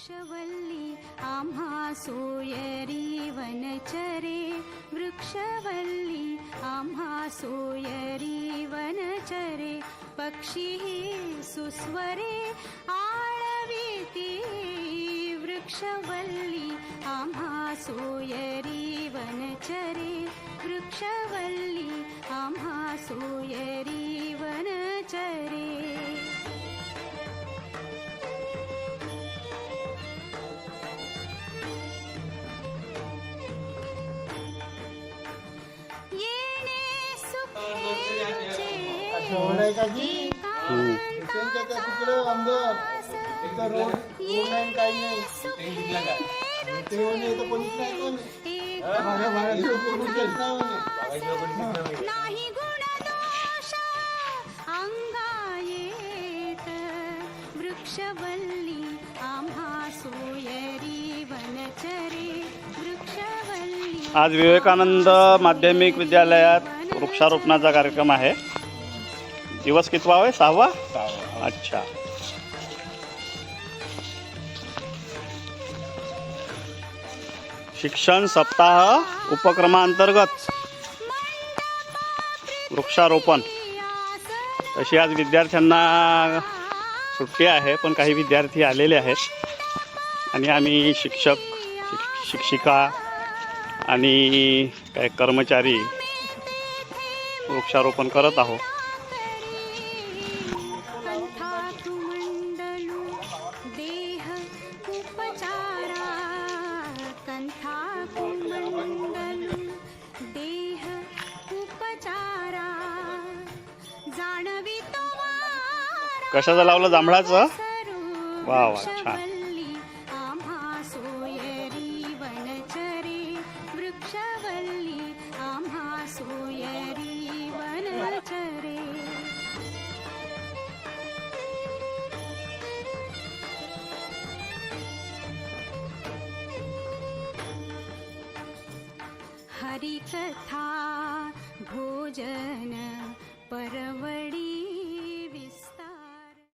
वृक्षवल्ली आम्हा सोयरीवनचरे वृक्षवल्ली आम्हा सोयरीवनचरे पक्षिः सुस्वरे आळवीति। वृक्षवल्ली आम्हा सोयरीवनचरे वृक्षवल्ली आम् नाही गुण दोष अंगा येत वृक्षवल्ली आम्हा सोयरी वनचरे वृक्षवल्ली आज विवेकानंद माध्यमिक विद्यालयात वृक्षारोपणाचा कार्यक्रम आहे. दिवस कितवा आहे सहावा. अच्छा. शिक्षण सप्ताह उपक्रमांतर्गत वृक्षारोपण. तशी आज विद्यार्थ्यांना सुट्टी आहे पण काही विद्यार्थी आलेले आहेत. आणि आम्ही शिक्षक शिक- शिक्षिका आणि काय कर्मचारी वृक्षारोपण करत आहोत. कशाचं लावलं? जांभळाचं? वा वा, छान. हरिकथा भोजन परवडी